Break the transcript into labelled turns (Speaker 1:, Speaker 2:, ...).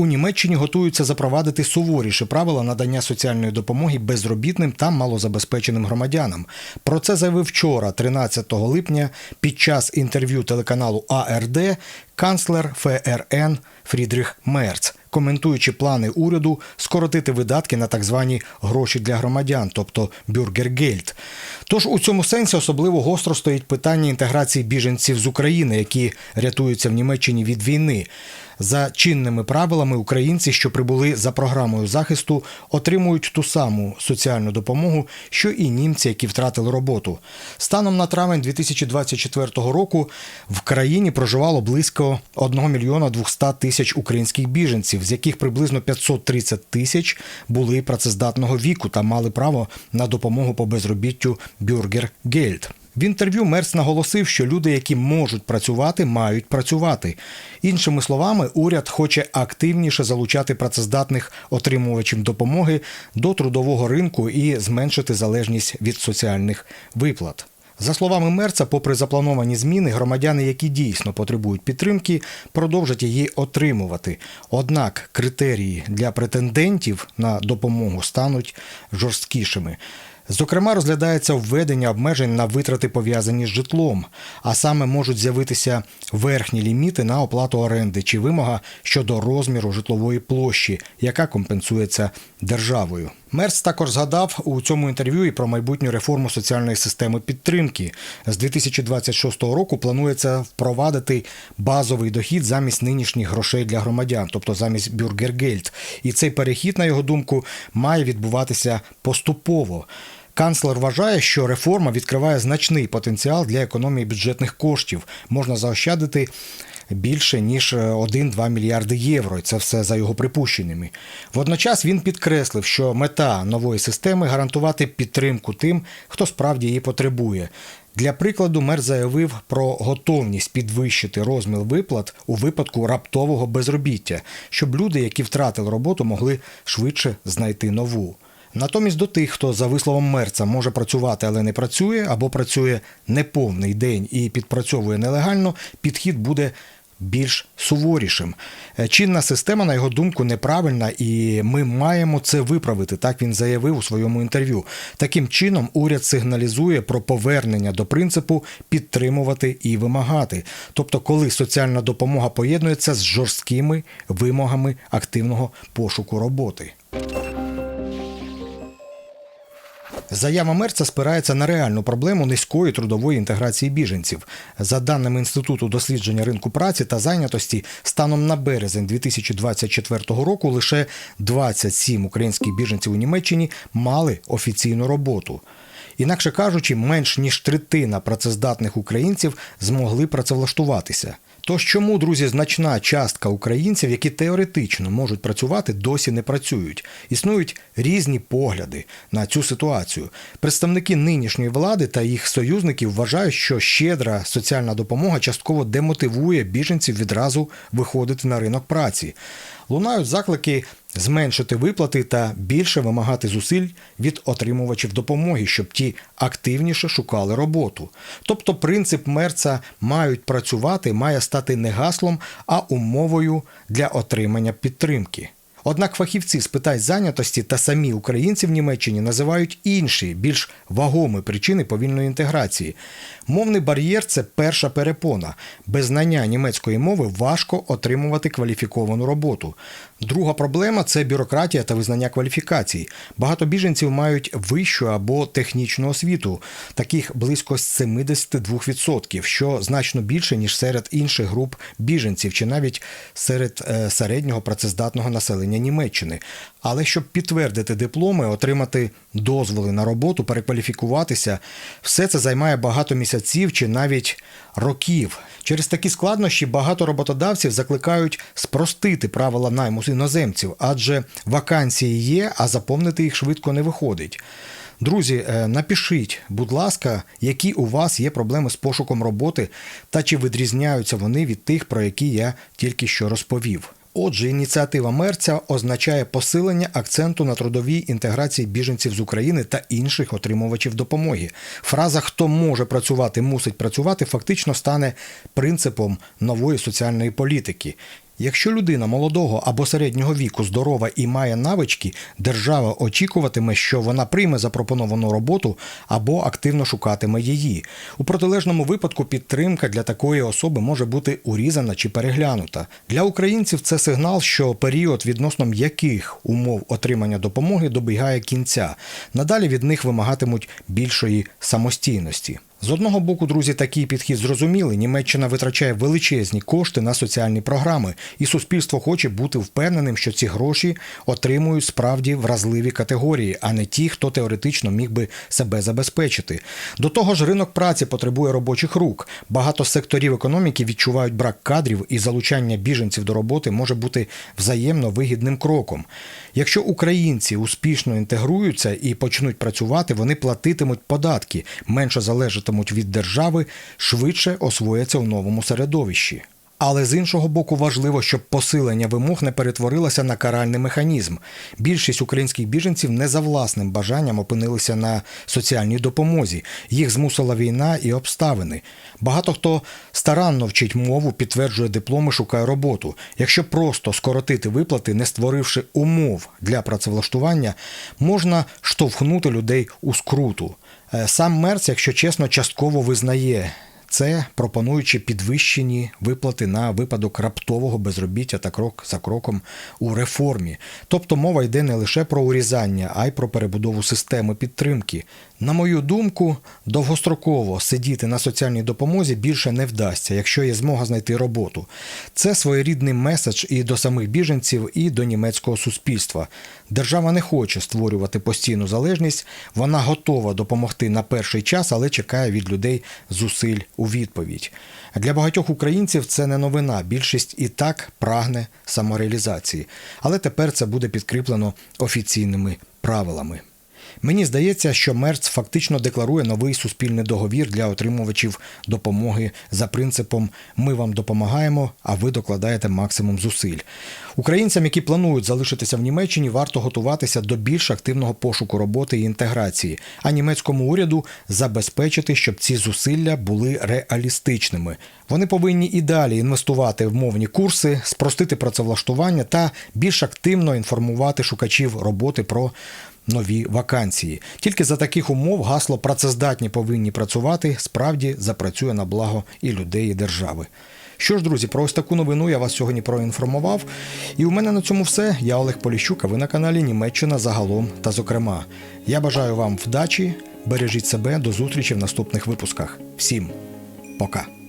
Speaker 1: У Німеччині готуються запровадити суворіші правила надання соціальної допомоги безробітним та малозабезпеченим громадянам. Про це заявив вчора, 13 липня, під час інтерв'ю телеканалу АРД канцлер ФРН Фрідріх Мерц, коментуючи плани уряду скоротити видатки на так звані гроші для громадян, тобто бюргергельд. Тож у цьому сенсі особливо гостро стоїть питання інтеграції біженців з України, які рятуються в Німеччині від війни. За чинними правилами українці, що прибули за програмою захисту, отримують ту саму соціальну допомогу, що і німці, які втратили роботу. Станом на травень 2024 року в країні проживало близько 1 мільйона 200 тисяч українських біженців, з яких приблизно 530 тисяч були працездатного віку та мали право на допомогу по безробіттю Бюргергельд. В інтерв'ю Мерц наголосив, що люди, які можуть працювати, мають працювати. Іншими словами, уряд хоче активніше залучати працездатних отримувачів допомоги до трудового ринку і зменшити залежність від соціальних виплат. За словами Мерца, попри заплановані зміни, громадяни, які дійсно потребують підтримки, продовжать її отримувати. Однак критерії для претендентів на допомогу стануть жорсткішими. Зокрема, розглядається введення обмежень на витрати пов'язані з житлом, а саме можуть з'явитися верхні ліміти на оплату оренди чи вимога щодо розміру житлової площі, яка компенсується державою. Мерц також згадав у цьому інтерв'ю і про майбутню реформу соціальної системи підтримки. З 2026 року планується впровадити базовий дохід замість нинішніх грошей для громадян, тобто замість бюргергельд. І цей перехід, на його думку, має відбуватися поступово. Канцлер вважає, що реформа відкриває значний потенціал для економії бюджетних коштів. Можна заощадити більше ніж 1-2 мільярди євро. І це все за його припущеннями. Водночас він підкреслив, що мета нової системи гарантувати підтримку тим, хто справді її потребує. Для прикладу, мер заявив про готовність підвищити розмір виплат у випадку раптового безробіття, щоб люди, які втратили роботу, могли швидше знайти нову. Натомість до тих, хто за висловом мерца може працювати, але не працює, або працює неповний день і підпрацьовує нелегально, підхід буде більш суворішим. Е, Чинна система, на його думку, неправильна, і ми маємо це виправити. Так він заявив у своєму інтерв'ю. Таким чином, уряд сигналізує про повернення до принципу підтримувати і вимагати. Тобто, коли соціальна допомога поєднується з жорсткими вимогами активного пошуку роботи. Заява Мерца спирається на реальну проблему низької трудової інтеграції біженців. За даними Інституту дослідження ринку праці та зайнятості, станом на березень 2024 року лише 27 українських біженців у Німеччині мали офіційну роботу. Інакше кажучи, менш ніж третина працездатних українців змогли працевлаштуватися. Тож чому, друзі, значна частка українців, які теоретично можуть працювати, досі не працюють? Існують різні погляди на цю ситуацію. Представники нинішньої влади та їх союзників вважають, що щедра соціальна допомога частково демотивує біженців відразу виходити на ринок праці. Лунають заклики зменшити виплати та більше вимагати зусиль від отримувачів допомоги, щоб ті активніше шукали роботу. Тобто принцип мерца мають працювати має стати не гаслом, а умовою для отримання підтримки. Однак фахівці з питань зайнятості та самі українці в Німеччині називають інші, більш вагомі причини повільної інтеграції. Мовний бар'єр це перша перепона. Без знання німецької мови важко отримувати кваліфіковану роботу. Друга проблема це бюрократія та визнання кваліфікацій. Багато біженців мають вищу або технічну освіту, таких близько 72%, що значно більше ніж серед інших груп біженців, чи навіть серед е, середнього працездатного населення Німеччини. Але щоб підтвердити дипломи, отримати дозволи на роботу, перекваліфікуватися, все це займає багато місяців чи навіть років. Через такі складнощі багато роботодавців закликають спростити правила найму іноземців, адже вакансії є, а заповнити їх швидко не виходить. Друзі, е, напишіть, будь ласка, які у вас є проблеми з пошуком роботи та чи відрізняються вони від тих, про які я тільки що розповів. Отже, ініціатива мерця означає посилення акценту на трудовій інтеграції біженців з України та інших отримувачів допомоги. Фраза Хто може працювати, мусить працювати фактично стане принципом нової соціальної політики. Якщо людина молодого або середнього віку здорова і має навички, держава очікуватиме, що вона прийме запропоновану роботу або активно шукатиме її. У протилежному випадку підтримка для такої особи може бути урізана чи переглянута. Для українців це сигнал, що період, відносно м'яких умов отримання допомоги, добігає кінця. Надалі від них вимагатимуть більшої самостійності. З одного боку, друзі, такий підхід зрозумілий. Німеччина витрачає величезні кошти на соціальні програми, і суспільство хоче бути впевненим, що ці гроші отримують справді вразливі категорії, а не ті, хто теоретично міг би себе забезпечити. До того ж, ринок праці потребує робочих рук. Багато секторів економіки відчувають брак кадрів, і залучання біженців до роботи може бути взаємно вигідним кроком. Якщо українці успішно інтегруються і почнуть працювати, вони платитимуть податки, менше залежатимуть від держави, швидше освояться в новому середовищі. Але з іншого боку, важливо, щоб посилення вимог не перетворилося на каральний механізм. Більшість українських біженців не за власним бажанням опинилися на соціальній допомозі. Їх змусила війна і обставини. Багато хто старанно вчить мову, підтверджує дипломи, шукає роботу. Якщо просто скоротити виплати, не створивши умов для працевлаштування, можна штовхнути людей у скруту. Е, Сам Мерц, якщо чесно, частково визнає. Це пропонуючи підвищені виплати на випадок раптового безробіття та крок за кроком у реформі. Тобто мова йде не лише про урізання, а й про перебудову системи підтримки. На мою думку, довгостроково сидіти на соціальній допомозі більше не вдасться, якщо є змога знайти роботу. Це своєрідний меседж і до самих біженців, і до німецького суспільства. Держава не хоче створювати постійну залежність, вона готова допомогти на перший час, але чекає від людей зусиль у відповідь. Для багатьох українців це не новина. Більшість і так прагне самореалізації, але тепер це буде підкріплено офіційними правилами. Мені здається, що Мерц фактично декларує новий суспільний договір для отримувачів допомоги за принципом Ми вам допомагаємо, а ви докладаєте максимум зусиль. Українцям, які планують залишитися в Німеччині, варто готуватися до більш активного пошуку роботи і інтеграції, а німецькому уряду забезпечити, щоб ці зусилля були реалістичними. Вони повинні і далі інвестувати в мовні курси, спростити працевлаштування та більш активно інформувати шукачів роботи про нові вакансії. Тільки за таких умов гасло працездатні повинні працювати справді запрацює на благо і людей, і держави. Що ж, друзі, про ось таку новину я вас сьогодні проінформував. І у мене на цьому все. Я Олег Поліщук, а ви на каналі Німеччина загалом та зокрема. Я бажаю вам вдачі, бережіть себе, до зустрічі в наступних випусках. Всім пока!